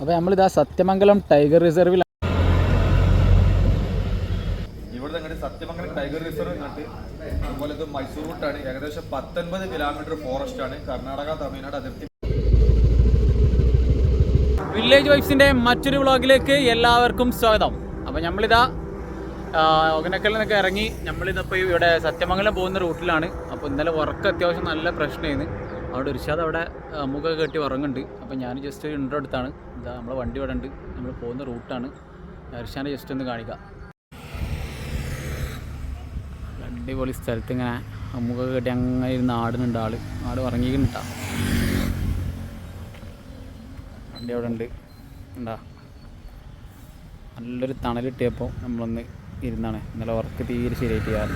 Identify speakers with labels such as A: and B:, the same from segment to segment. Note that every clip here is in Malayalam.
A: അപ്പോൾ നമ്മളിതാ സത്യമംഗലം ടൈഗർ റിസർവിൽ
B: ഇവിടെ സത്യമംഗലം ടൈഗർ റിസർവ് കണ്ട് അതുപോലെ ഇത് മൈസൂർ റൂട്ടാണ്. ഏകദേശം പത്തൊൻപത് കിലോമീറ്റർ ഫോറസ്റ്റ് ആണ്. കർണാടക തമിഴ്നാട് അതിർത്തി.
A: വില്ലേജ് വൈഫ്സിന്റെ മറ്റൊരു വ്ളോഗിലേക്ക് എല്ലാവർക്കും സ്വാഗതം. അപ്പോൾ നമ്മളിതാ ഒകനക്കലിൽ നിന്നൊക്കെ ഇറങ്ങി നമ്മളിതിപ്പോൾ ഇവിടെ സത്യമംഗലം പോകുന്ന റൂട്ടിലാണ്. അപ്പോൾ ഇന്നലെ ഉറക്കം അത്യാവശ്യം നല്ല പ്രശ്നമായിരുന്നു. അവിടെ ഇർഷാദ് അവിടെ മുഖം കെട്ടി ഉറങ്ങുന്നുണ്ട്. അപ്പോൾ ഞാൻ ജസ്റ്റ് ഒരു ഇൻട്രോ എടുത്താണ്. ഇതാ നമ്മളെ വണ്ടി ഇവിടെ ഉണ്ട്. നമ്മൾ പോകുന്ന റൂട്ടാണ് ഇർഷാനെ ജസ്റ്റ് ഒന്ന് കാണിക്കാം. അടിപൊളി സ്ഥലത്ത് ഇങ്ങനെ മുഖം കെട്ടി അങ്ങനെ ഇരുന്ന് ആടുന്നുണ്ട് ആൾ. ആട് ഉറങ്ങിക്കുന്നുണ്ടാ വണ്ടി അവിടെ ഉണ്ട്. ഉണ്ടാ നല്ലൊരു തണലിട്ടിയപ്പോൾ നമ്മളൊന്ന് ഇരുന്നാണ്. ഇന്നലെ ഉറക്ക് തീരെ ശരിയായിട്ട് ചെയ്യാറ്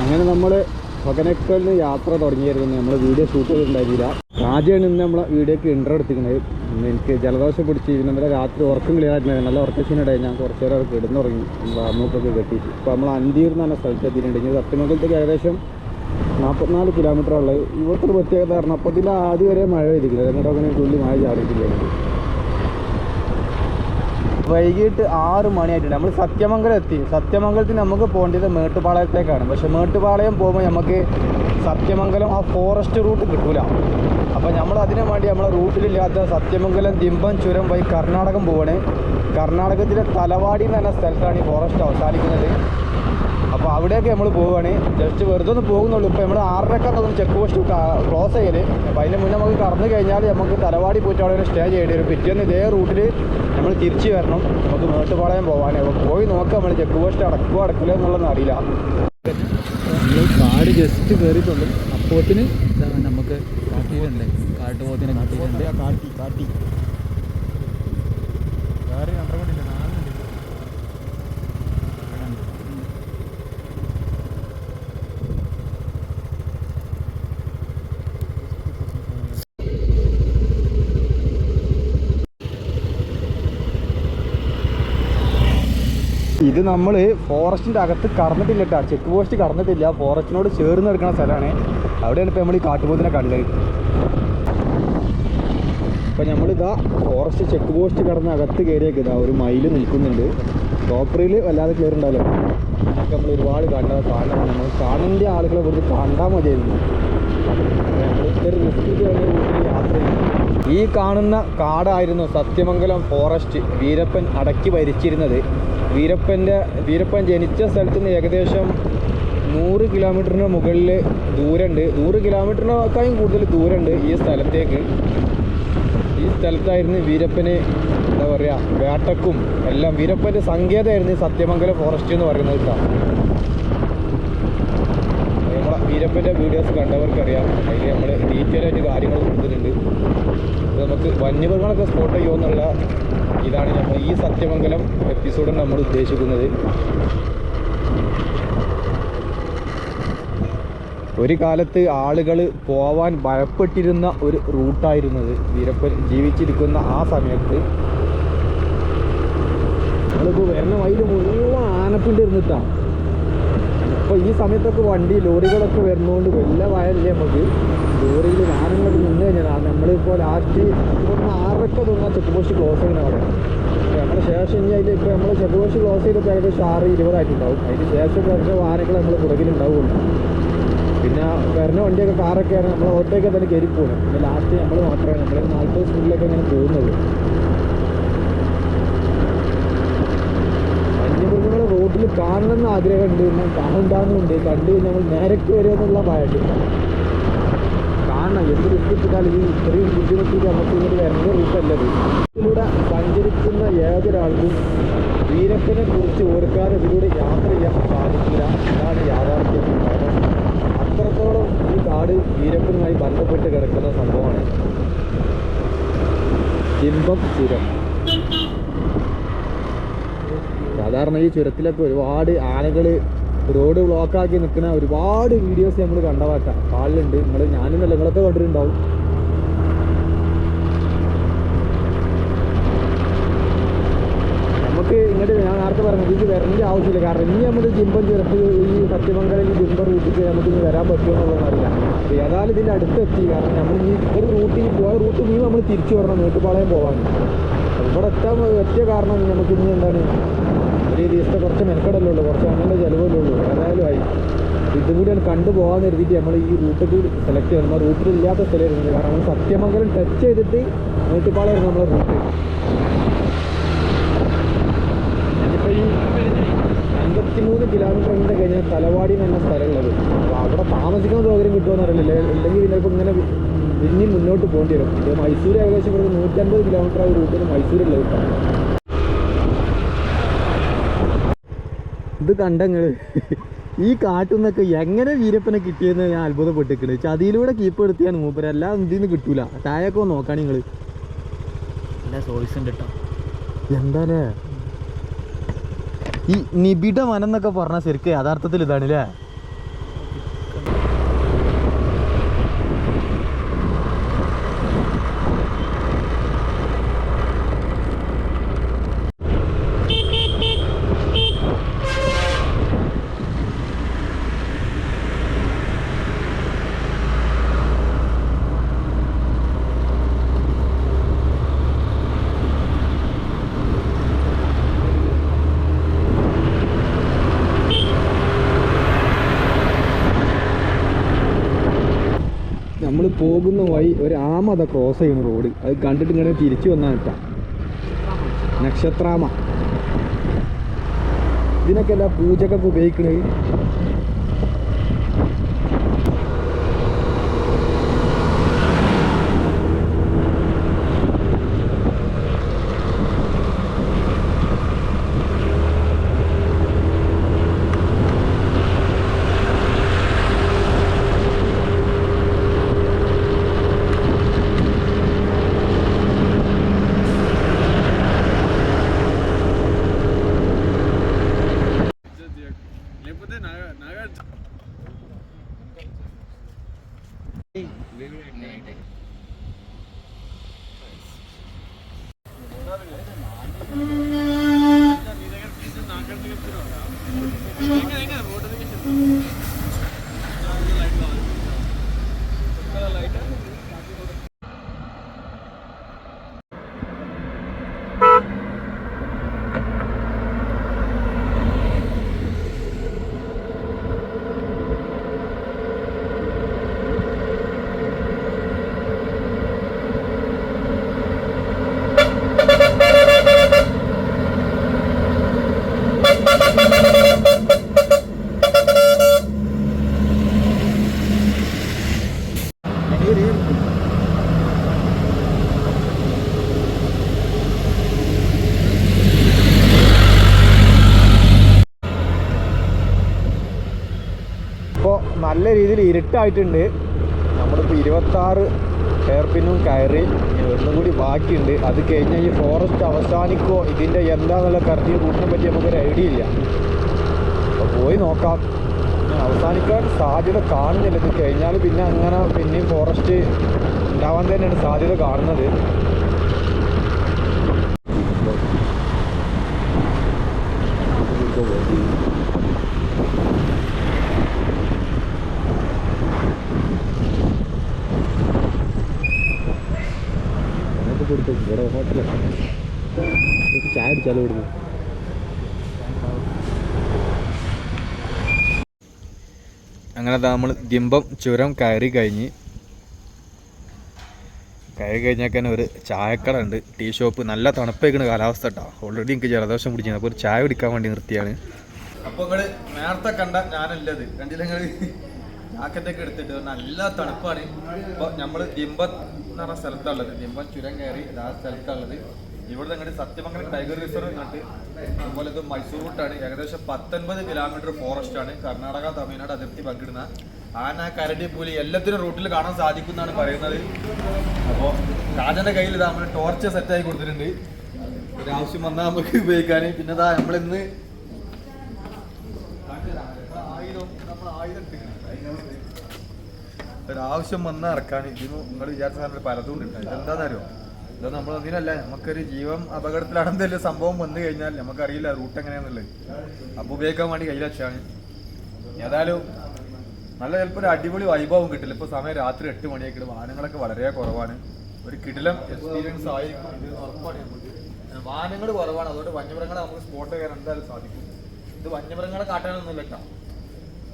C: അങ്ങനെ നമ്മൾ പകനക്കലിന് യാത്ര തുടങ്ങിയായിരുന്നു. നമ്മൾ വീഡിയോ ഷൂട്ട് ചെയ്തിട്ടുണ്ടായിരുന്നില്ല. ആദ്യമാണ് ഇന്ന് നമ്മളെ വീഡിയോക്ക് ഇൻട്രോ എടുത്തിരിക്കുന്നത് എനിക്ക് ജലദോഷം പിടിച്ച് ഇന്നലെ രാത്രി ഉറക്കം ക്ലിയർ ആയിട്ടുണ്ടായിരുന്നു നല്ല ഉറക്കത്തിനിടെ ഞാൻ കുറച്ച് നേരം കിടന്നുറങ്ങി മൂക്കൊക്കെ കെട്ടിയിട്ട്. ഇപ്പോൾ നമ്മൾ അന്തിയൂർ എന്ന് പറഞ്ഞ സ്ഥലത്ത് എത്തിയിട്ടുണ്ട്. ഇനി സത്യമംഗലത്തേക്ക് ഏകദേശം നാൽപ്പത്തിനാല് കിലോമീറ്റർ ഉള്ളത്. ഇവിടുത്തെ ഒരു പ്രത്യേകത കാരണം അപ്പോൾ ഇതിൽ ആദ്യം വരെ മഴ പെയ്തിട്ടില്ല. എന്നിട്ട് അങ്ങനെ തുള്ളി മഴ ചാടിയിട്ടില്ല വൈകിട്ട് ആറ് മണിയായിട്ടുണ്ട്. നമ്മൾ സത്യമംഗലം എത്തി. സത്യമംഗലത്തിന് നമുക്ക് പോകേണ്ടത് മേട്ടുപാളയത്തേക്കാണ്. പക്ഷെ മേട്ടുപാളയം പോകുമ്പോൾ നമുക്ക് സത്യമംഗലം ആ ഫോറസ്റ്റ് റൂട്ട് കിട്ടൂല. അപ്പോൾ നമ്മൾ അതിനു വേണ്ടി നമ്മളെ റൂട്ടിലില്ലാത്ത സത്യമംഗലം ദിമ്പം ചുരം വഴി കർണാടകം പോവാണ്. കർണാടകത്തിലെ തലവാടി എന്ന് പറഞ്ഞ സ്ഥലത്താണ് ഈ ഫോറസ്റ്റ് അവസാനിക്കുന്നത്. അപ്പോൾ അവിടേക്ക് നമ്മൾ പോവുകയാണ് ജസ്റ്റ് വെറുതെ ഒന്ന് പോകുന്നുള്ളൂ. ഇപ്പോൾ നമ്മൾ ആറരക്ക ചെക്ക് പോസ്റ്റ് ക്ലോസ് ചെയ്ത് അപ്പോൾ അതിന് മുന്നേ നമുക്ക് കടന്നു കഴിഞ്ഞാൽ നമുക്ക് തലവാടി പോയിട്ട് അവിടെ ഒരു സ്റ്റേ ചെയ്യേണ്ടി വരും. പിറ്റേന്ന് ഇതേ റൂട്ടിൽ നമ്മൾ തിരിച്ചു വരണം. നമുക്ക് മേട്ടുപാളയം പോകാൻ അപ്പോൾ പോയി നോക്കാം നമ്മൾ ചെക്ക് പോസ്റ്റ് അടക്കുക അടക്കില്ല എന്നുള്ളതെന്ന് അറിയില്ല.
A: നമ്മൾ കാട് ജസ്റ്റ് കയറിയിട്ടുള്ളൂ അപ്പോത്തിന് നമുക്ക് കാട്ടിയിട്ടുണ്ട് കാട്ടുപോത്തിനെ കാട്ടിയിട്ടുണ്ട്.
C: കാട്ടി കാട്ടി. ഇത് നമ്മൾ ഫോറസ്റ്റിന്റെ അകത്ത് കടന്നിട്ടില്ല കേട്ടോ ചെക്ക് പോസ്റ്റ് കടന്നിട്ടില്ല. ഫോറസ്റ്റിനോട് ചേർന്ന് നിൽക്കുന്ന സ്ഥലമാണ്. അവിടെയാണ് ഇപ്പോൾ നമ്മൾ ഈ കാട്ടുപോത്തിനെ കണ്ടത്. ഇപ്പം നമ്മളിതാ ഫോറസ്റ്റ് ചെക്ക് പോസ്റ്റ് കടന്ന് അകത്ത് കയറിയൊക്കെ. ഇതാ ഒരു മയിൽ നിൽക്കുന്നുണ്ട്. ടോപ്പറിൽ വല്ലാതെ ക്ലിയർ ഉണ്ടാവില്ല. നമ്മൾ ഒരുപാട് കണ്ടത് കാണണം നമ്മൾ കാണേണ്ട ആളുകളെ കുറിച്ച് കണ്ടാൽ മതിയായിരുന്നു. ഈ കാണുന്ന കാടായിരുന്നു സത്യമംഗലം ഫോറസ്റ്റ്. വീരപ്പൻ അടക്കി ഭരിച്ചിരുന്നത്. വീരപ്പന്റെ വീരപ്പൻ ജനിച്ച സ്ഥലത്ത് നിന്ന് ഏകദേശം നൂറ് കിലോമീറ്ററിന് മുകളിൽ ദൂരമുണ്ട് നൂറ് കിലോമീറ്ററിനേക്കാളും കൂടുതൽ ദൂരമുണ്ട് ഈ സ്ഥലത്തേക്ക്. ഈ സ്ഥലത്തായിരുന്നു വീരപ്പന് എന്താ പറയുക വേട്ടക്കും എല്ലാം. വീരപ്പന്റെ സങ്കേതമായിരുന്നു സത്യമംഗലം ഫോറസ്റ്റ് എന്ന് പറയുന്നത് കേട്ടോ. വീരപ്പന്റെ വീഡിയോസ് കണ്ടവർക്കറിയാം. അതിൽ നമ്മൾ ഡീറ്റെയിൽ ആയിട്ട് കാര്യങ്ങൾ കൊടുത്തിട്ടുണ്ട്. നമുക്ക് വന്യമൃഗങ്ങളൊക്കെ സ്പോട്ട് ചെയ്യുമെന്നുള്ള ഇതാണ് നമ്മൾ ഈ സത്യമംഗലം എപ്പിസോഡിൽ നമ്മൾ ഉദ്ദേശിക്കുന്നത്. ഒരു കാലത്ത് ആളുകൾ പോവാൻ ഭയപ്പെട്ടിരുന്ന ഒരു റൂട്ടായിരുന്നത്. വീരപ്പൻ ജീവിച്ചിരിക്കുന്ന ആ സമയത്ത്. നമ്മളിപ്പോൾ വരുന്ന വഴിയിൽ മുഴുവൻ ആനപ്പിന്റെ ഇരുന്നിട്ടാണ്. ഇപ്പോൾ ഈ സമയത്തൊക്കെ വണ്ടി ലോറികളൊക്കെ വരുന്നതുകൊണ്ട് വലിയ വയലല്ലേ നമുക്ക്? ലോറിയിൽ വാഹനങ്ങളൊക്കെ നിന്ന് കഴിഞ്ഞാൽ നമ്മളിപ്പോൾ ലാസ്റ്റ് ഒന്ന് ആറരക്ക തോന്നുന്ന ചെക്ക് പോസ്റ്റ് ക്ലോസ് ചെയ്യുന്ന അവിടെ. നമ്മൾ ശേഷം ഇനി അതിൽ ഇപ്പോൾ നമ്മൾ ചെക്ക് പോസ്റ്റ് ക്ലോസ് ചെയ്തപ്പോൾ ഏകദേശം ആറ് ഇരുപതായിട്ടുണ്ടാവും. അതിന് ശേഷം കുറച്ച് വാഹനങ്ങൾ നമ്മൾ പുറകിലുണ്ടാവുള്ളൂ പിന്നെ വരുന്ന വണ്ടിയൊക്കെ കാറൊക്കെ ആണ് നമ്മൾ ഓട്ടോയൊക്കെ തന്നെ കയറി പോകണം പിന്നെ ലാസ്റ്റ് നമ്മൾ മാത്രമേ നമ്മൾ നാൽപ്പത് സ്പീഡിലൊക്കെ ഇങ്ങനെ പോകുന്നുള്ളൂ വന്യമൃഗങ്ങളെ റോഡിൽ കാണണമെന്ന് ആഗ്രഹമുണ്ട് എന്നാൽ കാണണ്ടാന്നുണ്ട് കണ്ടു നമ്മൾ നേരക്ക് വരുമെന്നുള്ള ഭയമുണ്ട്. കാണണം. എന്ത് റിസ്കിട്ടാൽ ഈ ഇത്രയും ബുദ്ധിമുട്ടിൽ നമുക്ക് ഇങ്ങോട്ട് വരുന്ന റൂട്ടല്ലത് ഇതിലൂടെ സഞ്ചരിക്കുന്ന ഏതൊരാൾക്കും വീരപ്പനെ കുറിച്ച് ഓർക്കാതെ ഇതിലൂടെ യാത്ര ചെയ്യാൻ സാധിക്കില്ല എന്നാണ് യാഥാർത്ഥ്യം. കാരണം അത്രത്തോളം ഈ കാട് വീരപ്പനുമായി ബന്ധപ്പെട്ട് കിടക്കുന്ന സംഭവമാണ്. ഇമ്പം ചുരം. സാധാരണ ഈ ചുരത്തിലൊക്കെ ഒരുപാട് ആനകൾ റോഡ് ബ്ലോക്കാക്കി നിൽക്കുന്ന ഒരുപാട് വീഡിയോസ് നമ്മൾ കണ്ടവാക്കാം കാളിലുണ്ട് നിങ്ങൾ ഞാനും നിലങ്ങളൊക്കെ കണ്ടിട്ടുണ്ടാവും. നമുക്ക് ഇങ്ങോട്ട് ഞാൻ നേരത്തെ പറഞ്ഞത് ഇത് വരേണ്ട ആവശ്യമില്ല. കാരണം ഇനി നമ്മൾ ജിമ്പം ചുരത്ത് ഈ സത്യമംഗലം ഈ ജിമ്പം റൂട്ടിൽ നമുക്ക് ഇനി വരാൻ പറ്റുമോ എന്നുള്ളതൊന്നും അറിയില്ല. അപ്പോൾ ഏതായാലും ഇതിന്റെ അടുത്തെത്തി. കാരണം നമ്മൾ ഈ ഒരു റൂട്ടിൽ പോയ റൂട്ട് നീ നമ്മൾ തിരിച്ചു വരണം. മേട്ടുപാളയം പോകാൻ ഇവിടെ എത്താൻ പറ്റിയ കാരണം നമുക്ക് ഇനി എന്താണ് ഒരു ദിവസത്തെ കുറച്ച് മെനക്കെടല്ലേ കുറച്ച് അങ്ങനെ ചിലവല്ലേ ഉള്ളൂ. ഏതായാലും ആയി. ഇതും കൂടി കണ്ടു പോകാൻ കരുതിയിട്ട് നമ്മൾ ഈ റൂട്ട് കൂടി സെലക്ട് ചെയ്യണം നമ്മൾ റൂട്ടിൽ ഇല്ലാത്ത സ്ഥലമായിരുന്നു. കാരണം നമ്മൾ സത്യമംഗലം ടച്ച് ചെയ്തിട്ട് മേട്ടുപാളയായിരുന്നു നമ്മളെ റൂട്ട് ഞാനിപ്പോൾ ഈ അൻപത്തിമൂന്ന് കിലോമീറ്റർ ഉണ്ട് കഴിഞ്ഞാൽ തലവാടി എന്ന സ്ഥലമുള്ളത്. അപ്പോൾ അവിടെ താമസിക്കുന്ന സൗകര്യം കിട്ടുമെന്ന് അറിയില്ല. ഇല്ലെങ്കിൽ പിന്നെ ഇങ്ങനെ ഇനി മുന്നോട്ട് പോകേണ്ടി വരും. ഇത് മൈസൂർ ഏകദേശം ഇവിടെ നൂറ്റൻപത് കിലോമീറ്റർ ആ റൂട്ടിൽ മൈസൂരുള്ളത് കേട്ടോ ഇത് കണ്ടങ്ങൾ ഈ കാട്ടിൽ നിന്നൊക്കെ എങ്ങനെ വീരപ്പനെ കിട്ടിയെന്ന് ഞാൻ അത്ഭുതപ്പെട്ടിരിക്കുന്നത് ചതിയിലൂടെ കീപ്പ് എടുത്തിയാണ് മൂപ്പര്. എല്ലാം ഇതിൽ നിന്ന് കിട്ടൂല. താഴൊക്കെ ഒന്ന് നോക്കാൻ നിങ്ങൾ എന്താലേ ഈ നിബിഡ വനം എന്നൊക്കെ പറഞ്ഞ ശരിക്കും യഥാർത്ഥത്തിൽ ഇതാണ് അല്ലേ നമ്മൾ പോകുന്ന വഴി ആമ അതാ ക്രോസ് ചെയ്യുന്ന റോഡ് അത് കണ്ടിട്ട് ഇങ്ങനെ തിരിച്ചു വന്നാൽ പറ്റാം നക്ഷത്രാമ. ഇതിനൊക്കെ എല്ലാ പൂജക്കൊക്കെ ഉപയോഗിക്കണത് ഇപ്പോൾ നല്ല രീതിയിൽ ഇരുട്ടായിട്ടുണ്ട് നമ്മളിപ്പോൾ ഇരുപത്താറ് ഹെയർപിന്നും കയറി ഒന്നും കൂടി ബാക്കിയുണ്ട്. അത് കഴിഞ്ഞ് ഈ ഫോറസ്റ്റ് അവസാനിക്കോ ഇതിന്റെ എന്താണെന്നുള്ള കറക്റ്റ് റൂട്ടിനെ പറ്റി നമുക്കൊരു ഐഡിയ ഇല്ല. അപ്പോൾ പോയി നോക്കാം. അവസാനിക്കാൻ സാധ്യത കാണുന്നില്ല. ഇത് കഴിഞ്ഞാൽ പിന്നെ അങ്ങനെ പിന്നെയും ഫോറസ്റ്റ് ഉണ്ടാവാൻ തന്നെയാണ് സാധ്യത കാണുന്നത്. Thank കൊടുത്തു ഇവിടെ ഹോട്ടലാണ് ചായ അടിച്ചാലോ ഇവിടുന്ന്? അങ്ങനെ നമ്മൾ ദിമ്പം ചുരം കയറി കഴിഞ്ഞ്. കയറി കഴിഞ്ഞാൽ ഒരു ചായക്കട ഉണ്ട്. Tea shop. നല്ല തണുപ്പേക്കുന്ന കാലാവസ്ഥ കേട്ടോ. ഓൾറെഡി എനിക്ക് ജലദോഷം പിടിച്ചത് അപ്പോൾ ഒരു ചായ കുടിക്കാൻ വേണ്ടി നിർത്തിയാണ്.
B: അപ്പോൾ നിങ്ങൾ നേരത്തെ കണ്ട ഞാനല്ലത്. കണ്ടില്ല നിങ്ങൾ ജാക്കറ്റൊക്കെ എടുത്തിട്ട് നല്ല തണുപ്പാണ്. ഇപ്പൊ നമ്മൾ ദിമ്പം എന്ന് പറഞ്ഞ സ്ഥലത്താണുള്ളത് ദിമ്പം ചുരം കയറി ആ സ്ഥലത്താണുള്ളത് ഇവിടെ നിങ്ങളുടെ സത്യമംഗലം ടൈഗർ റിസർവ് കണ്ടിട്ട് അതുപോലെ ഇത് മൈസൂർ റൂട്ടാണ്. ഏകദേശം പത്തൊൻപത് കിലോമീറ്റർ ഫോറസ്റ്റ് ആണ്. കർണാടക തമിഴ്നാട് അതിർത്തി പങ്കിടുന്ന ആന കരടി പുലി എല്ലാത്തിനും റൂട്ടിൽ കാണാൻ സാധിക്കും എന്നാണ് പറയുന്നത്. അപ്പോൾ രാജന്റെ കയ്യിൽ ഇതാ നമ്മൾ ടോർച്ച് ആയി കൊടുത്തിട്ടുണ്ട്. ആവശ്യം വന്നാൽ നമുക്ക് ഉപയോഗിക്കാൻ പിന്നെ ഇതാ നമ്മളിന്ന് ഒരാവശ്യം വന്ന ഇറക്കാൻ ഇതിന് നിങ്ങൾ വിചാരിച്ച സാധനം പലതും ഉണ്ട് ഇതെന്താണെന്നറിയോ ഇത് നമ്മൾ അതിനല്ല നമുക്കൊരു ജീവൻ അപകടത്തിലാണെന്നല്ല സംഭവം വന്നു കഴിഞ്ഞാൽ നമുക്കറിയില്ല റൂട്ട് എങ്ങനെയാണെന്നുള്ളത് അപ്പോൾ ഉപയോഗിക്കാൻ വേണ്ടി കയ്യിൽ വെച്ചാണ്. ഏതായാലും നല്ല ചിലപ്പോൾ ഒരു അടിപൊളി വൈഭവം കിട്ടില്ല ഇപ്പോൾ സമയം രാത്രി എട്ട് മണിയൊക്കെ വാഹനങ്ങളൊക്കെ വളരെ കുറവാണ്. ഒരു കിടിലം എക്സ്പീരിയൻസ് ആയിരിക്കും ഇത് ഉറപ്പാണ് വാഹനങ്ങൾ കുറവാണ്. അതുകൊണ്ട് വന്യമൃഗങ്ങളെ നമുക്ക് സ്പോട്ട് കയറാൻ എന്തായാലും സാധിക്കും. ഇത് വന്യമൃഗങ്ങളെ കാട്ടാനൊന്നുമില്ല കേട്ടോ.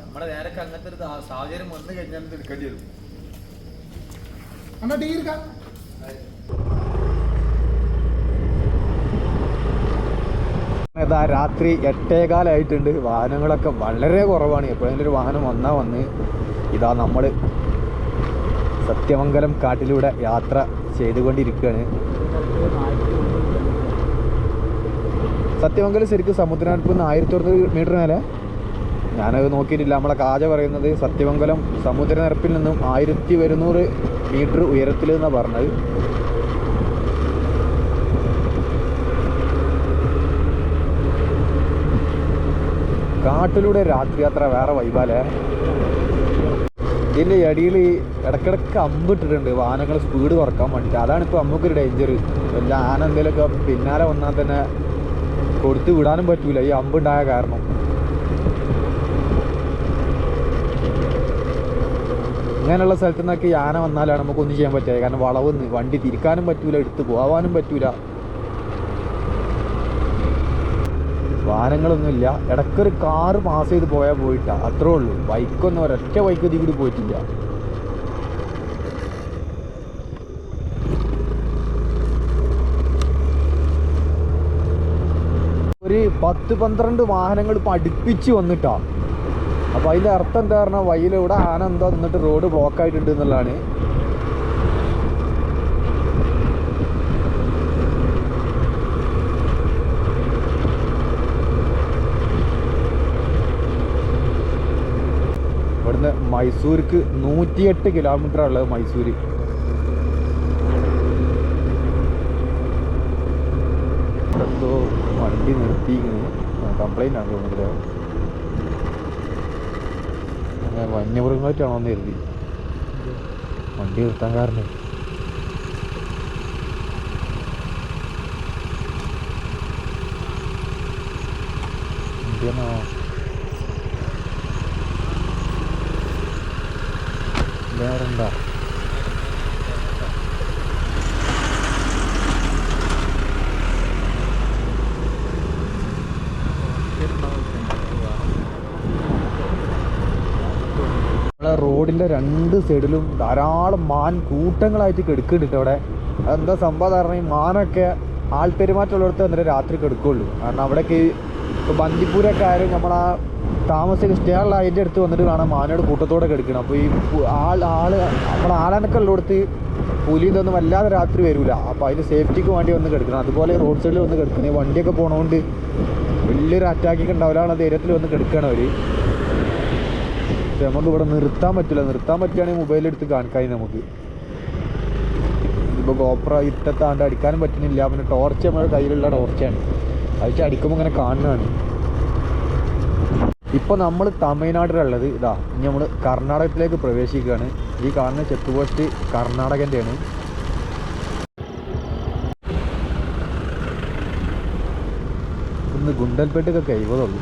B: നമ്മുടെ നേരൊക്കെ അങ്ങനത്തെ ഒരു സാഹചര്യം വന്നു കഴിഞ്ഞാൽ എടുക്കേണ്ടി വരും.
D: എന്നാ ടീ
C: ഇതാ രാത്രി എട്ടേകാലായിട്ടുണ്ട്. വാഹനങ്ങളൊക്കെ വളരെ കുറവാണ്. എപ്പോഴെങ്കിലും ഒരു വാഹനം വന്നാൽ വന്ന് ഇതാ നമ്മൾ സത്യമംഗലം കാട്ടിലൂടെ യാത്ര ചെയ്തുകൊണ്ടിരിക്കുകയാണ്. സത്യമംഗലം ശരിക്കും സമുദ്രനടുപ്പ് നിന്ന് ആയിരത്തി ഒരുന്നൂറ് മീറ്റർ മേലെ? ഞാനത് നോക്കിയിട്ടില്ല. നമ്മളെ കാജ പറയുന്നത് സത്യമംഗലം സമുദ്രനിരപ്പിൽ നിന്നും ആയിരത്തി ഒരുന്നൂറ് മീറ്റർ ഉയരത്തിൽ എന്നാണ് പറഞ്ഞത്. കാട്ടിലൂടെ രാത്രി യാത്ര വേറെ വൈബാലേ ഇതിന്റെ അടിയിൽ ഇടക്കിടക്ക് അമ്പിട്ടിട്ടുണ്ട് വാഹനങ്ങൾ സ്പീഡ് കുറയ്ക്കാൻ വേണ്ടിയിട്ട് അതാണ് ഇപ്പോൾ നമുക്കൊരു ഡേഞ്ചർ വല്ല ആന എന്തെങ്കിലുമൊക്കെ പിന്നാലെ വന്നാൽ തന്നെ കൊടുത്തു വിടാനും പറ്റില്ല ഈ അമ്പുണ്ടായ കാരണം. ഇങ്ങനെയുള്ള സ്ഥലത്തു നിന്നൊക്കെ യാന വന്നാലാണ് നമുക്കൊന്നും ചെയ്യാൻ പറ്റുക. കാരണം വളവെന്ന് വണ്ടി തിരിക്കാനും പറ്റൂല എടുത്ത് പോവാനും പറ്റൂല. വാഹനങ്ങളൊന്നുമില്ല ഇടയ്ക്കൊരു കാറ് പാസ് ചെയ്ത് പോയാൽ പോയിട്ട. അത്രേ ഉള്ളൂ. ബൈക്കൊന്നും ഒരൊറ്റ ബൈക്ക് ഇതിൽ പോയിട്ടില്ല. ഒരു പത്ത് പന്ത്രണ്ട് വാഹനങ്ങൾ ഇപ്പം അടുപ്പിച്ച് വന്നിട്ടാ. അപ്പോൾ അതിന്റെ അർത്ഥം എന്താ പറഞ്ഞാൽ വഴിയിലൂടെ ആന എന്താ നിന്നിട്ട് റോഡ് ബ്ലോക്ക് ആയിട്ടുണ്ട് എന്നുള്ളതാണ്. ഇവിടുന്ന് മൈസൂർക്ക് നൂറ്റിയെട്ട് കിലോമീറ്റർ ഉള്ളത് മൈസൂർ വണ്ടി നിർത്തിയിരിക്കുന്നു. കംപ്ലൈന്റ് ആണ് തോന്നുന്നത്. അങ്ങനെ വന്യമൃഗങ്ങളായിട്ടാണോ എന്ന് കരുതി. വണ്ടി നിർത്താൻ കാരണം. എന്തിനാ? വേറെന്താ നമ്മളെ റോഡിന്റെ രണ്ട് സൈഡിലും ധാരാളം മാൻ കൂട്ടങ്ങളായിട്ട് കെടുക്കുന്നുണ്ട് അവിടെ. അതെന്താ സംഭവം? പറഞ്ഞാൽ ഈ മാനൊക്കെ ആൾപ്പെരുമാറ്റമുള്ളിടത്ത് അന്നേരം രാത്രി കെടുക്കുള്ളൂ. കാരണം അവിടേക്ക് ഇപ്പോൾ ബന്ദിപ്പൂരൊക്കെ ആയാലും താമസിക്കുന്ന സ്റ്റേ ഉള്ള അതിന്റെ അടുത്ത് വന്നിട്ട് കാണാം മാനയുടെ കൂട്ടത്തോടെ കെടുക്കണം. അപ്പോൾ ഈ ആൾ ആൾ നമ്മുടെ ആളനൊക്കെ പുലി ഇതൊന്നും വല്ലാതെ രാത്രി വരില്ല അപ്പോൾ അതിന്റെ സേഫ്റ്റിക്ക് വേണ്ടി വന്ന് കിടക്കണം. അതുപോലെ റോഡ് സൈഡിൽ വന്ന് കിടക്കണം. വണ്ടിയൊക്കെ പോണതുകൊണ്ട് വലിയൊരു അറ്റാക്കൊക്കെ ഉണ്ടാവില്ല ധൈര്യത്തിൽ വന്ന് കിടക്കണം അവർ നമുക്ക് ഇവിടെ നിർത്താൻ പറ്റില്ല. നിർത്താൻ പറ്റുകയാണെങ്കിൽ മൊബൈൽ എടുത്ത് കാണിക്കാൻ നമുക്ക്. ഇപ്പോൾ ഗോപ്ര ഇട്ടത്താണ്ട് അടിക്കാനും പറ്റുന്നില്ല. പിന്നെ ടോർച്ച് നമ്മുടെ കയ്യിലുള്ള ടോർച്ചാണ് അത് അടിക്കുമ്പോൾ ഇങ്ങനെ കാണുകയാണ് ഇപ്പോൾ നമ്മൾ തമിഴ്നാട്ടിലുള്ളത് ഇതാ ഇനി നമ്മൾ കർണാടകത്തിലേക്ക് പ്രവേശിക്കുകയാണ്. ഈ കാണുന്ന ചെക്ക് പോസ്റ്റ് കർണാടകന്റെയാണ്. ഇന്ന് ഗുണ്ടൽപേട്ടൊക്കെ എഴുപതുള്ളൂ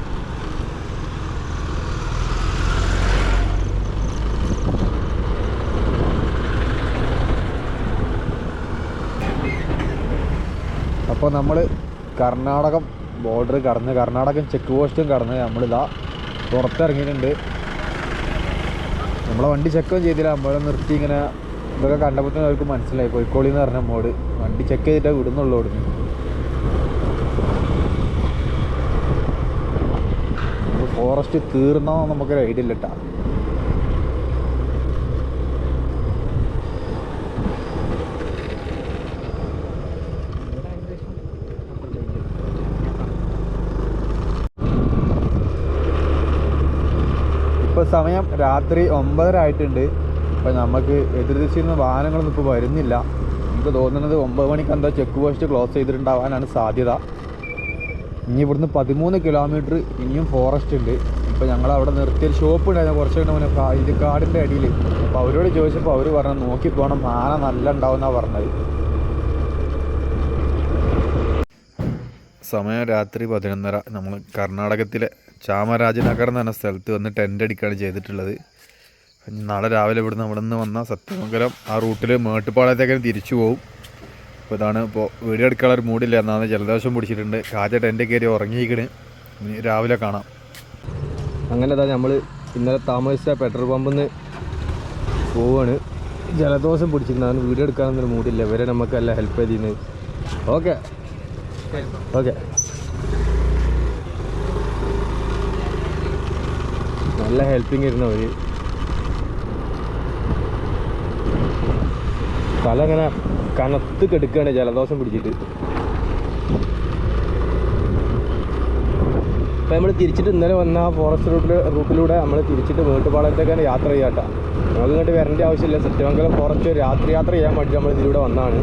C: അപ്പോൾ നമ്മൾ കർണാടകം ബോർഡർ കടന്ന് കർണാടകം ചെക്ക് പോസ്റ്റും കടന്ന് നമ്മളിതാ പുറത്തിറങ്ങിയിട്ടുണ്ട്. നമ്മളെ വണ്ടി ചെക്കും ചെയ്തില്ല. നമ്മളെ നിർത്തി ഇങ്ങനെ ഇതൊക്കെ കണ്ടപ്പോൾ അവർക്ക് മനസ്സിലായി. കോഴിക്കോളി എന്ന് പറഞ്ഞ മോഡ് വണ്ടി ചെക്ക് ചെയ്തിട്ടേ വിടുന്നുള്ളൂ ഇവിടുന്ന്. ഫോറസ്റ്റ് തീർന്നോ നമുക്കൊരു ഐഡിയ ഇല്ല കേട്ടോ ഇപ്പോൾ സമയം രാത്രി ഒമ്പതര ആയിട്ടുണ്ട്. അപ്പോൾ നമുക്ക് എതിർദിശയിൽ നിന്ന് വാഹനങ്ങളൊന്നും ഇപ്പോൾ വരുന്നില്ല. എനിക്ക് തോന്നുന്നത് ഒമ്പത് മണിക്ക് എന്തോ ചെക്ക് പോസ്റ്റ് ക്ലോസ് ചെയ്തിട്ടുണ്ടാവാനാണ് സാധ്യത. ഇനി ഇവിടുന്ന് പതിമൂന്ന് കിലോമീറ്റർ ഇനിയും ഫോറസ്റ്റ് ഉണ്ട്. ഇപ്പോൾ ഞങ്ങൾ അവിടെ നിർത്തിയൊരു ഷോപ്പ് ഉണ്ടായിരുന്നു. കുറച്ച് കഴിഞ്ഞ മുന്നേ ഇത് കാടിന്റെ അടിയിൽ അപ്പോൾ അവരോട് ചോദിച്ചപ്പോൾ അവർ പറഞ്ഞു നോക്കി പോകണം ആന നല്ല ഉണ്ടാവുമെന്നാണ് പറഞ്ഞത്.
D: സമയം രാത്രി പതിനൊന്നര. നമ്മൾ കർണാടകത്തിലെ ചാമരാജനഗർ എന്ന് പറഞ്ഞ സ്ഥലത്ത് വന്ന് ടെന്റ് അടിക്കുകയാണ് ചെയ്തിട്ടുള്ളത്. നാളെ രാവിലെ ഇവിടുന്ന് അവിടെ നിന്ന് വന്ന സത്യമംഗലം ആ റൂട്ടിൽ മേട്ടുപ്പാളയത്തേക്ക് തിരിച്ചു പോകും അപ്പോൾ ഇതാണ് ഇപ്പോൾ വീഡിയോ എടുക്കാനുള്ള ഒരു മൂടില്ല എന്നാണ് ജലദോഷം പിടിച്ചിട്ടുണ്ട്. കാജ ടെന്റ് കയറി ഉറങ്ങിയിരിക്കണ്. രാവിലെ കാണാം.
C: അങ്ങനെ അതാ നമ്മൾ ഇന്നലെ താമസിച്ച പെട്രോൾ പമ്പിൽ നിന്ന് പോവാണ്. ജലദോഷം പിടിച്ചിരുന്നാണ് വീഡിയോ എടുക്കാനൊന്നും മൂടില്ല ഇവരെ നമുക്ക് എല്ലാം ഹെൽപ്പ് ചെയ്തിരുന്നത് ഓക്കെ ഓക്കെ നല്ല ഹെൽപ്പിംഗ് ഇരുന്നവർ തല അങ്ങനെ കനത്ത് കെടുക്കുകയാണ് ജലദോഷം പിടിച്ചിട്ട്. അപ്പം നമ്മൾ തിരിച്ചിട്ട് ഇന്നലെ വന്ന ആ ഫോറസ്റ്റ് റൂട്ടിൽ റൂട്ടിലൂടെ നമ്മൾ തിരിച്ചിട്ട് വീട്ടുപാളത്തേക്കാണ് യാത്ര ചെയ്യാട്ടോ നമുക്ക് ഇങ്ങോട്ട് വരേണ്ട ആവശ്യമില്ല. സത്യമംഗലം ഫോറസ്റ്റ് രാത്രി യാത്ര ചെയ്യാൻ വേണ്ടി നമ്മൾ ഇതിലൂടെ വന്നതാണ്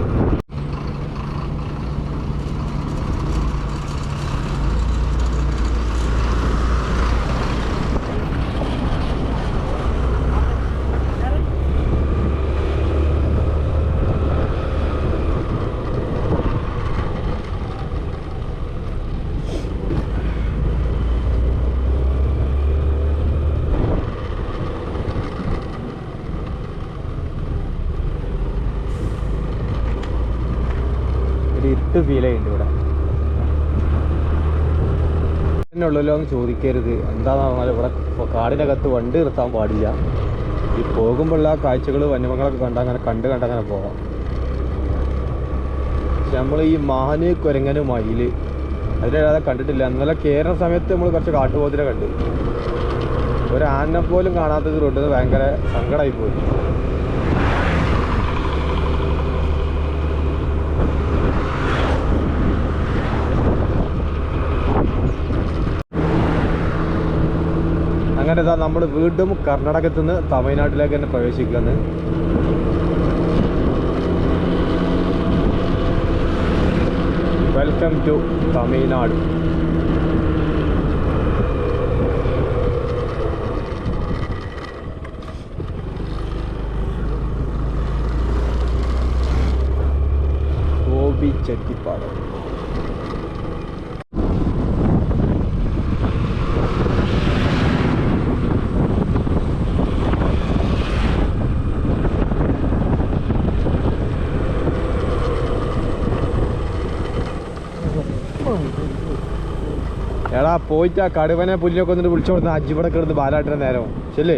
C: ഒരു ഫീൽ ചെയ്യുന്നുണ്ട് ഇവിടെ. തന്നെ ഉള്ളല്ലോ എന്ന് ചോദിക്കരുത്. എന്താണെന്ന് പറഞ്ഞാൽ ഇവിടെ കാടിനകത്ത് വണ്ടി നിർത്താൻ പാടില്ല. ഈ പോകുമ്പോഴുള്ള കാഴ്ചകൾ വന്യമൃഗങ്ങളൊക്കെ കണ്ട അങ്ങനെ കണ്ട് കണ്ട് അങ്ങനെ പോകാം പക്ഷെ നമ്മൾ ഈ മാന് കുരങ്ങന് മയിൽ അതിനല്ലാതെ കണ്ടിട്ടില്ല. ഇന്നലെ കയറുന്ന സമയത്ത് നമ്മൾ കുറച്ച് കാട്ടുപോത്തിനെ കണ്ടു. ഒരു ആനെ പോലും കാണാത്തത് കൊണ്ട് ഭയങ്കര സങ്കടമായി പോയി അങ്ങനെ ഇതാ നമ്മൾ വീണ്ടും കർണാടകത്തിൽ നിന്ന് തമിഴ്നാട്ടിലേക്ക് തന്നെ പ്രവേശിക്കുന്നത് വെൽക്കം ടു തമിഴ്നാട്. ഗോപി ചെട്ടിപ്പാട് പോയിട്ട് ആ കടുവനെ പുല്ലൊക്കെ വന്നിട്ട് വിളിച്ചു കൊടുത്ത് അജിവിടെ കിടന്ന് ബാലാട്ടിന് നേരം ശരി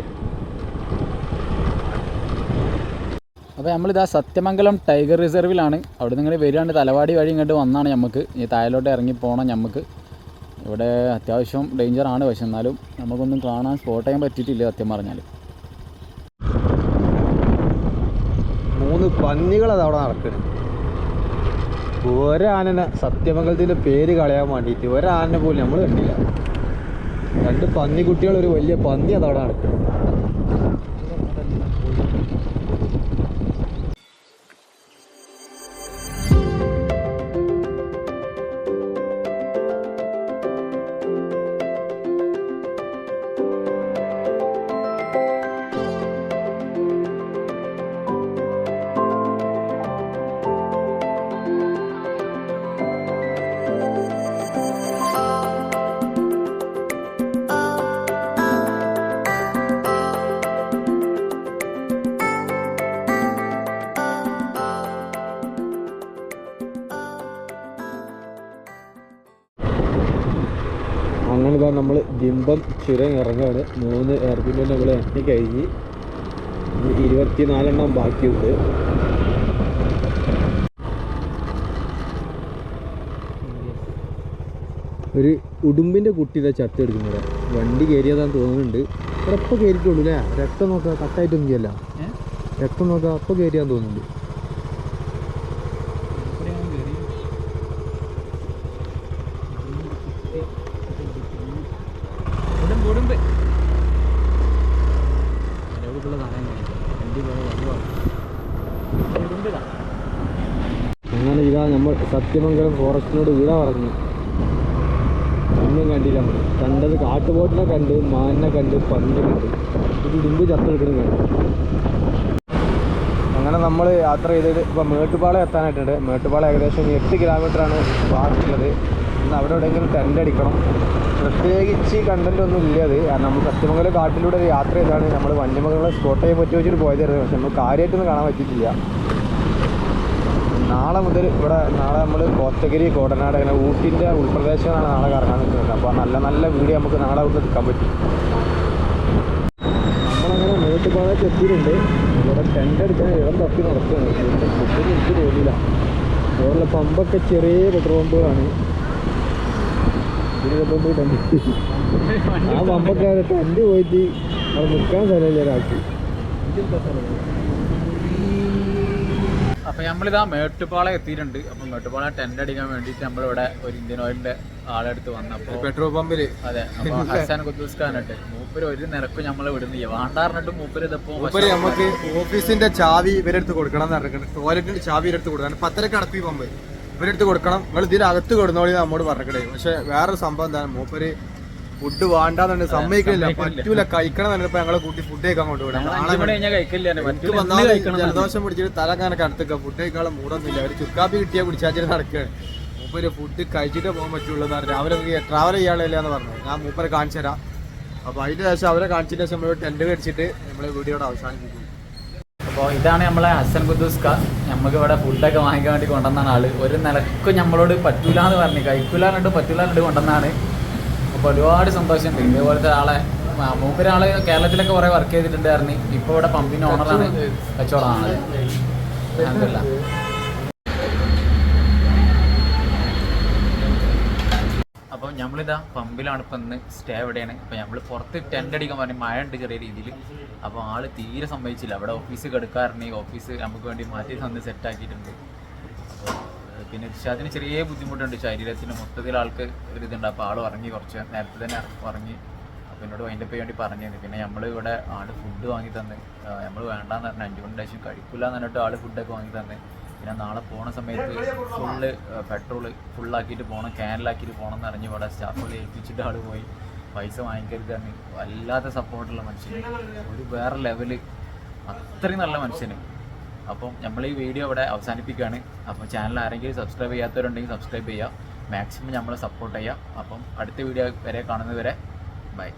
A: അപ്പോൾ നമ്മളിതാ സത്യമംഗലം ടൈഗർ റിസർവിലാണ്. അവിടെ നിങ്ങൾ വരികയാണ്. തലവാടി വഴി ഇങ്ങോട്ട് വന്നാണ് നമുക്ക് ഈ തായലോട്ട് ഇറങ്ങി പോകണം നമുക്ക് ഇവിടെ അത്യാവശ്യം ഡേഞ്ചറാണ് പക്ഷെ എന്നാലും നമുക്കൊന്നും കാണാൻ സ്പോട്ട് ചെയ്യാൻ പറ്റിയിട്ടില്ല സത്യം പറഞ്ഞാൽ
C: മൂന്ന് പന്നികളത് അവിടെ നടക്കുന്നു ഒരാനനെ സത്യമംഗലത്തിന്റെ പേര് കളയാൻ വേണ്ടിയിട്ട് ഒരാനനെ പോലും നമ്മൾ കണ്ടില്ല. രണ്ട് പന്നിക്കുട്ടികൾ ഒരു വലിയ പന്നി അതവിടെ അവിടെ ഇതാ നമ്മൾ ജിംബം ചുരം ഇറങ്ങാണ്. മൂന്ന് എയർപിന്നെ നമ്മൾ എണ്ണി കഴിഞ്ഞ്. ഇരുപത്തി നാലെണ്ണം ബാക്കിയുണ്ട്. ഒരു ഉടുമ്പിന്റെ കുട്ടിയുടെ ചത്ത് എടുക്കുന്നത് വണ്ടി കയറിയതാന്ന് തോന്നുന്നുണ്ട്. ഇവിടെ ഇപ്പോൾ കയറിയിട്ടുള്ളൂ അല്ലേ രക്തം നോക്കുക കട്ടായിട്ടൊന്നും ചെയ്യല്ല. രക്തം നോക്കുക അപ്പോൾ കയറിയാന്ന് തോന്നുന്നുണ്ട് അങ്ങനെ ഇതാ നമ്മൾ സത്യമംഗലം ഫോറസ്റ്റിനോട് വിട പറഞ്ഞു. ഒന്നും കണ്ടില്ല നമ്മൾ കണ്ടത് കാട്ടുപോട്ടിനെ കണ്ട് മാനിനെ കണ്ട് പന്നിനെ കണ്ട്. ഇത് ഇടുമ്പ് ചത്തെടുക്കണം കണ്ടു. അങ്ങനെ നമ്മൾ യാത്ര ചെയ്തത് ഇപ്പോൾ മേട്ടുപാളയം എത്താനായിട്ടുണ്ട്. മേട്ടുപാളയം ഏകദേശം എട്ട് കിലോമീറ്ററാണ് ബാക്കിയുള്ളത്. ഇന്ന് അവിടെ എവിടെയെങ്കിലും ടെന്റ് അടിക്കണം. പ്രത്യേകിച്ച് കണ്ടന്റ് ഒന്നും ഇല്ല അത്. കാരണം നമ്മൾ സത്യമംഗലം കാട്ടിലൂടെ ഒരു യാത്ര ചെയ്താണ്. നമ്മൾ വന്യമൃഗങ്ങളെ സ്പോട്ട് ചെയ്യാൻ പറ്റി വെച്ചിട്ട് പോയതായിരുന്നു. പക്ഷെ നമുക്ക് കാര്യമായിട്ടൊന്നും കാണാൻ പറ്റിയിട്ടില്ല. നാളെ മുതൽ ഇവിടെ നാളെ നമ്മൾ കോത്തഗിരി കോടനാട് അങ്ങനെ ഊട്ടിന്റെ ഉൾപ്രദേശമാണ് നാളെ കറങ്ങാൻ നിൽക്കുന്നത്. അപ്പോൾ നല്ല നല്ല വീഡിയോ നമുക്ക് നാളെ അവിടെ എടുക്കാൻ പറ്റും. നമ്മളങ്ങനെ മേട്ടുപാളയത്ത് എത്തിയിട്ടുണ്ട്. ഇവിടെ ടെന്റ് അടിക്കാൻ ഇളം തപ്പി നടക്കുകയാണ്. ഫുഡിന് എനിക്ക് തോന്നിയില്ല. അതുപോലെ പമ്പൊക്കെ ചെറിയ പെട്രോൾ പമ്പുകളാണ് ആ പമ്പൊക്കെ ടെന്റ് പോയിട്ട് അവിടെ നിൽക്കാൻ സ്ഥലമില്ല ഒരാൾക്ക്.
A: അപ്പൊ നമ്മളിതാ മേട്ടുപാള എത്തിയിട്ടുണ്ട്. അപ്പൊ മേട്ടുപാള ടെന്റ് അടിക്കാൻ വേണ്ടിയിട്ട് നമ്മളിവിടെ ഒരു ഇന്ത്യൻ ഓയിലിന്റെ ആളെടുത്ത് വന്നപ്പോ
B: പെട്രോൾ പമ്പിൽ
A: അതെ അപ്പോൾ ഹസാൻ ഖാനായിട്ട് മൂപ്പര് ഒരു നിരക്കും നമ്മൾ വിടുന്നില്ല. വാണ്ടാറിനിട്ട് മൂപ്പര് ഇതിപ്പോ
B: ഉപരി നമുക്ക് ഓഫീസിന്റെ ചാവി ഇവരെടുത്ത് കൊടുക്കണം എന്ന് പറഞ്ഞിട്ടുണ്ട്. ടോയ്ലറ്റിന്റെ ചാവി ഇവരെടുത്ത് കൊടുക്കണം. പത്തര കടപ്പി പമ്പ് ഇവരെടുത്ത് കൊടുക്കണം. നിങ്ങൾ ഇതിൽ അകത്ത് കൊടുന്നോളി നമ്മോട് പറഞ്ഞിട്ടേ പക്ഷെ വേറൊരു സംഭവം എന്താണ്? മൂപ്പര് ഫുഡ് വേണ്ടെന്നുണ്ട്. സമ്മതിക്കില്ല. പറ്റൂല. കഴിക്കണം ഇപ്പൊ ഞങ്ങളെ കൂട്ടി ഫുഡ് കഴിക്കാൻ കൊണ്ടുപോകണം ജലദോഷം പിടിച്ചിട്ട് തല അങ്ങനെ കടത്തുക ഫുഡ് കഴിക്കാനുള്ള മൂടൊന്നുമില്ല. ഒരു ചുക്കാപ്പി കിട്ടിയാൽ പിടിച്ചാച്ചിട്ട് നടക്കുകയാണ്. മൂപ്പര് ഫുഡ് കഴിച്ചിട്ടേ പോകാൻ പറ്റുള്ളൂ എന്ന് പറഞ്ഞു രാവിലെ ട്രാവൽ ചെയ്യാനില്ല എന്ന് പറഞ്ഞു. ഞാൻ മൂപ്പരെ കാണിച്ചു തരാം. അപ്പൊ അതിന്റെ ശേഷം അവരെ കാണിച്ചതിന് ശേഷം നമ്മൾ ടെന്റ് കടിച്ചിട്ട് നമ്മളെ വീഡിയോയുടെ അവസാനിപ്പിക്കും
A: അപ്പോൾ ഇതാണ് നമ്മളെ ഹസൻ ഖുദ്ദൂസ് ഖാൻ നമുക്ക് ഇവിടെ ഫുഡൊക്കെ വാങ്ങിക്കാൻ വേണ്ടി കൊണ്ടുവന്നാണ് ആൾ. ഒരു നിലക്കും നമ്മളോട് പറ്റൂല എന്ന് പറഞ്ഞു. കഴിക്കൂല എന്നിട്ട് പറ്റൂല എന്നിട്ട് കൊണ്ടുവന്നാണ്. അപ്പോൾ ഒരുപാട് സന്തോഷമുണ്ട്. ഇതേപോലത്തെ ആളെ മൂപ്പരാൾ കേരളത്തിലൊക്കെ കുറേ വർക്ക് ചെയ്തിട്ടുണ്ട് പറഞ്ഞു. ഇപ്പോൾ ഇവിടെ പമ്പിന്റെ ഓണറാണ് കച്ചവടമാണ് അതല്ല അപ്പോൾ നമ്മളിതാ പമ്പിലാണ് ഇപ്പം ഇന്ന് സ്റ്റേ എവിടെയാണ് അപ്പോൾ നമ്മൾ പുറത്ത് ടെന്റ് അടിക്കാൻ പറഞ്ഞു മഴ ഉണ്ട് ചെറിയ രീതിയിൽ അപ്പോൾ ആൾ തീരെ സമ്മതിച്ചില്ല. അവിടെ ഓഫീസ് കെടുക്കാറുണ്ട് ഓഫീസ് നമുക്ക് വേണ്ടി മാറ്റി തന്ന് സെറ്റ് ആക്കിയിട്ടുണ്ട്. അപ്പോൾ ഏഹ്, പിന്നെ അതിന് ചെറിയ ബുദ്ധിമുട്ടുണ്ട്. ശരീരത്തിന് മൊത്തത്തിൽ ആൾക്ക് ഒരു ഇതുണ്ട്. അപ്പോൾ ആൾ ഉറങ്ങി കുറച്ച് നേരത്തെ തന്നെ ഉറങ്ങി. അപ്പോൾ എന്നോട് അതിന്റെ വേണ്ടി പറഞ്ഞിരുന്നു. പിന്നെ നമ്മൾ ഇവിടെ ആൾ ഫുഡ് വാങ്ങി തന്ന്. നമ്മൾ വേണ്ടാന്ന് പറഞ്ഞ അഞ്ച് മണി ശേഷം കഴിക്കില്ല എന്ന് പറഞ്ഞിട്ട് ആൾ ഫുഡൊക്കെ വാങ്ങി തന്ന്. പിന്നെ നാളെ പോണ സമയത്ത് ഫുള്ള് പെട്രോൾ ഫുള്ളാക്കിയിട്ട് പോകണം ക്യാനിലാക്കിയിട്ട് പോകണം എന്ന് അറിഞ്ഞ് ഇവിടെ സ്റ്റാഫുകൾ ഏൽപ്പിച്ചിട്ട് ആൾ പോയി. പൈസ വാങ്ങിക്കരുത് അറിഞ്ഞ് വല്ലാത്ത സപ്പോർട്ടുള്ള മനുഷ്യന്. ഒരു വേറെ ലെവൽ അത്രയും നല്ല മനുഷ്യന്. അപ്പം നമ്മൾ ഈ വീഡിയോ ഇവിടെ അവസാനിപ്പിക്കുകയാണ്. അപ്പം ചാനൽ ആരെങ്കിലും സബ്സ്ക്രൈബ് ചെയ്യാത്തവരുണ്ടെങ്കിൽ സബ്സ്ക്രൈബ് ചെയ്യുക. മാക്സിമം നമ്മളെ സപ്പോർട്ട് ചെയ്യുക. അപ്പം അടുത്ത വീഡിയോ വരെ കാണുന്നവരെ ബൈ